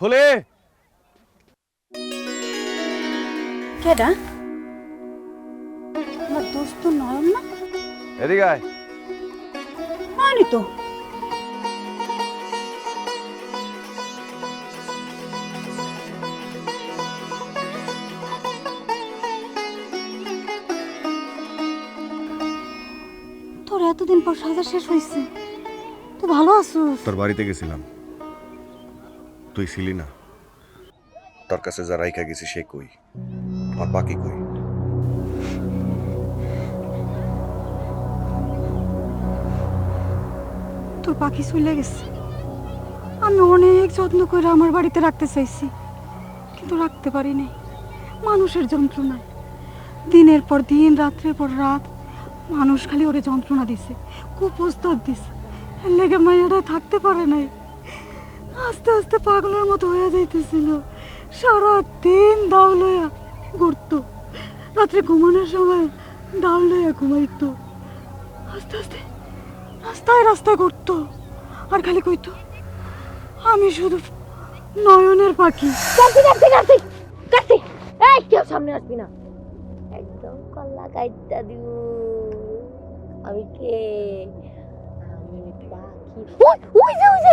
ফুলে কেডা? আমার দোস্ত নয়ন না। এদিকে আয়। আনি তো। তোর এতদিন পর সাজা শেষ হয়েছে তুই ভালো আছো তোর বাড়িতে গেছিলাম। তুই ছিলি না। তোর কাছে যা রাইখা গেছি, সে কই? আমার বাকি কই? তোর পাখি চলে গেছে। আমি অনেক যত্ন করে আমার বাড়িতে রাখতে চাইছি, কিন্তু রাখতে পারিনি মানুষের যন্ত্রণায়। দিনের পর দিন, রাত্রের পর রাত, মানুষ খালি ওরে যন্ত্রণা দিছে, কুপ্রস্তাব দিছে। লেগে মাইয়াটা থাকতে পারে নাই। আস্তে আস্তে পাগলের মতো হয়ে যাইতেছিল। সারা দিন দাও লইয়া ঘুরতো। রাত্রে ঘুমানোর সময় দাও লইয়া ঘুমাইতো। আস্তে আস্তে রাস্তায় রাস্তায় করতো আর খালি কইতো, আমি শুধু নয়নের পাখি। কার্তিক কার্তিক কার্তিক কার্তিক এই, কেউ সামনে আসবি না। একদম কল্লা গাইডটা দিব আমি কে? আমি পাখি। ওই ওই যে ওই যে।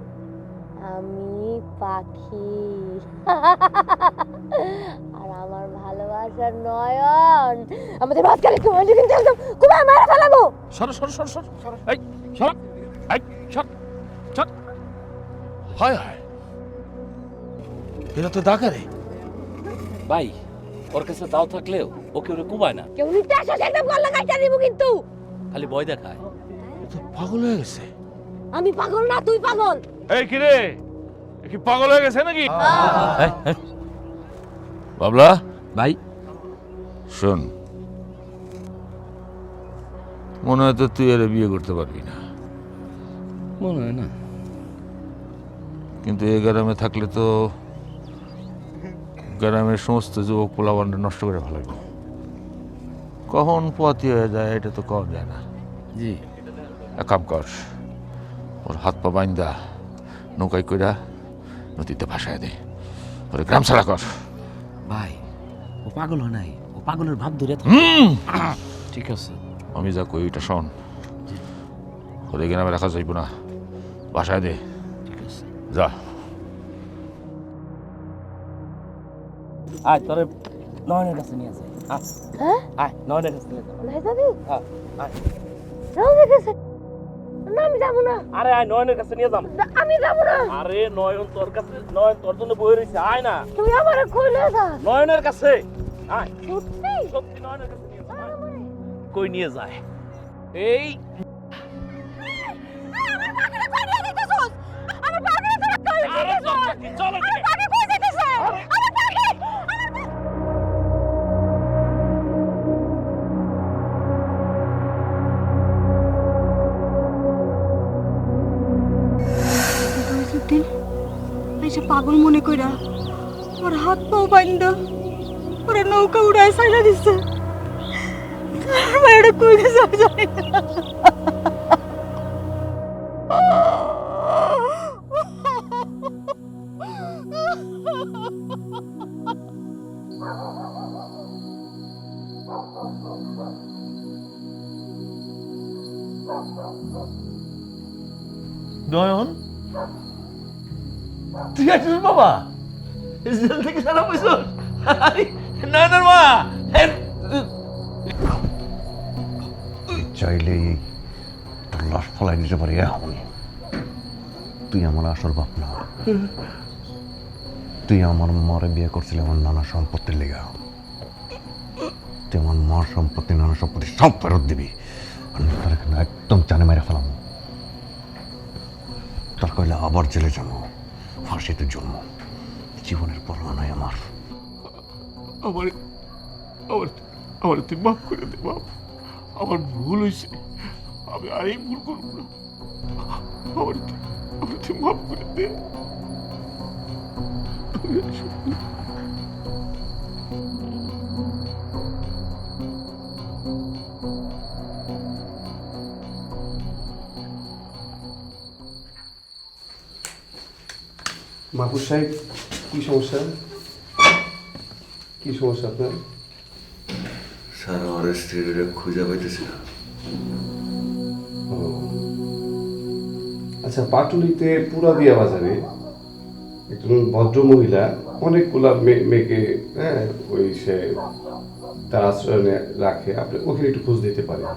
আমি পাখি। আর আমার ভালোবাসার নয়ন। আমাদের মাঝখানে তোমার কিন্তু একদম কুমার মারা ফেলাবো। সর সর সর সরো সরো। এই সরো। এই সর সর। হায় হায়। এটা তো ডাকারে। ভাই ওর কাছে দাও থাকলেও ওকে ওরে কুবায় না? কেউ নিতে আসো একদম গলা কাটা দিব কিন্তু। খালি ভয় দেখায়। তো পাগল হয়ে গেছে। আমি পাগল না তুই পাগল। এই কিরে এ কি পাগল হয়ে গেছে নাকি? বাবলা? ভাই। শোন। মনে হয় তো তুই এর বিয়ে করতে পারবি না। মনে হয় না। কিন্তু এই গ্রামে থাকলে তো গ্রামের সমস্ত যুবক পোলাবানটা নষ্ট করে ফেলাবো কখন পোয়াতি হয়ে যায় এটা তো কর যায় না। জি। এক কাম কর ওর হাত পা বাইন্দা নৌকায় কইরা নদীতে ভাসায় দে। ওরে গ্রাম ছাড়া কর। ভাই ও পাগল হয় নাই। ও পাগলের ভাব ধরে ঠিক আছে। আমি যা কই ওইটা শোন। ওরে গ্রামে রাখা যাইব না। ভাসায় দে। ঠিক আছে। যা। আয় তোরে নয়নের কাছে নিয়ে যাই আয়। হ্যাঁ? আয় নয়নের কাছে নিয়ে যাই হ্যাঁ, আয়। যাও দেখেছে না আমি যাব না। আরে আয় নয়নের কাছে নিয়ে যাম। আমি যাব না। আরে নয়ন তোর কাছে নয়ন তোর জন্য বয়ে রয়েছে আয় না। তুই আমার কইলে যা। নয়নের কাছে। আয়। সত্যি? সত্যি নয়নের কাছে নিয়ে যা। কই নিয়ে যায়? এই। দিন এসে পাগল মনে কইরা, ওর হাত পাও বাইন্দা, ওরা নৌকা উড়ায় সাইডা দিচ্ছে নয়ন? তুই বাবা? জেল তোর লাশ ফলাই দিতে পারি এখন তুই আমার আসল বাপ তুই আমার মারে বিয়ে করছিলি আমার নানা সম্পত্তির লেগা। তুই আমার মার সম্পত্তি, নানা সম্পত্তি সব ফেরত দিবি। একদম চানে মেরে ফেলাম। তোর কইলে আবার জেলে ফাঁসিতে জন্ম। জীবনের পরোয়া নয় আমার আমার আমার আমার তুই মাফ করে দে, বাপ। আমার ভুল হয়েছে। আমি আর এই ভুল করব না। আমার আমার তুই মাফ করে দে। আমি মাহবুব সাহেব কি সমস্যা? কি সমস্যা আপনার? স্যার আমার স্ত্রীর খুঁজে পাইতেছি না। আচ্ছা পাটুলিতে পুরাদিয়া বাজারে একজন ভদ্র মহিলা অনেকগুলা মেয়ে- মেয়েকে হ্যাঁ ওই সে তার আশ্রয় রাখে। আপনি ওখানে একটু খোঁজ দিতে পারেন।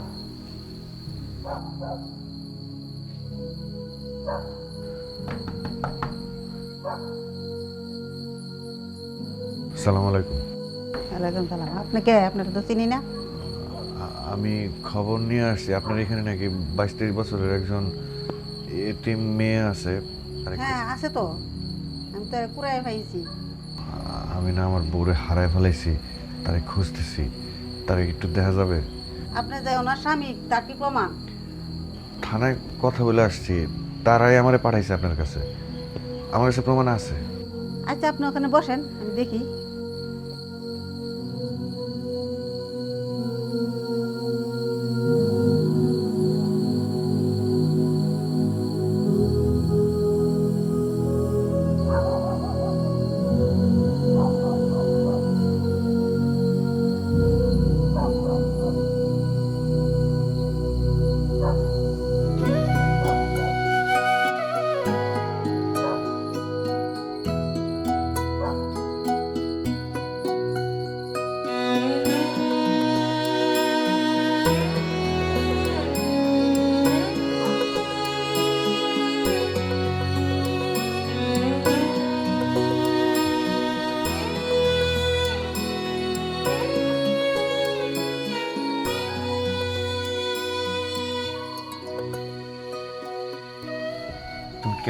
সালাম আলাইকুম। ওয়ালাইকুম সালাম। আপনি কে? আপনার তো চিনি না। আমি খবর নিয়ে আসছি। আপনার এখানে নাকি বাইশ তেইশ বছরের একজন এটিম মেয়ে আছে। হ্যাঁ আছে তো। আমি তো কুড়াই পাইছি আমি না আমার বউরে হারায় ফেলাইছি তারে খুঁজতেছি। তারে একটু দেখা যাবে। আপনি যে ওনার স্বামী তার কি প্রমাণ? থানায় কথা বলে আসছি। তারাই আমারে পাঠাইছে আপনার কাছে। আমার কাছে প্রমাণ আছে। আচ্ছা আপনি ওখানে বসেন আমি দেখি।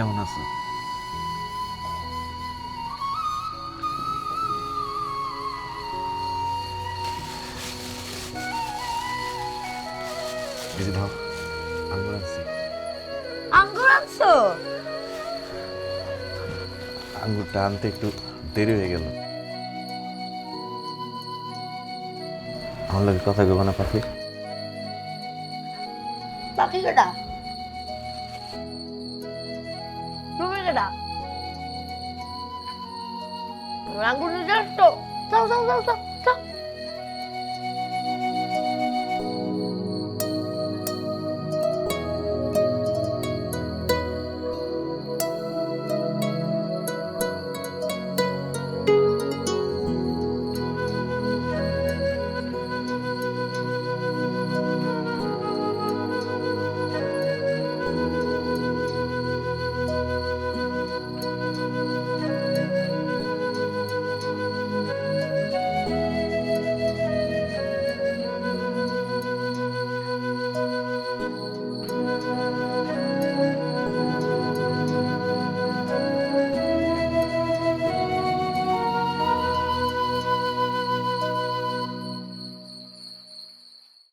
কেমন আছো? এই যে ভাব আঙ্গুর আনছি। আঙ্গুর আনছো? আঙ্গুরটা আনতে একটু দেরি হয়ে গেল। আমার লাগে কথা কইব না পাখি কেটা? তুমি কেটা আঙ্গুর নিয়ে যাস তো যাও যাও যাও যাও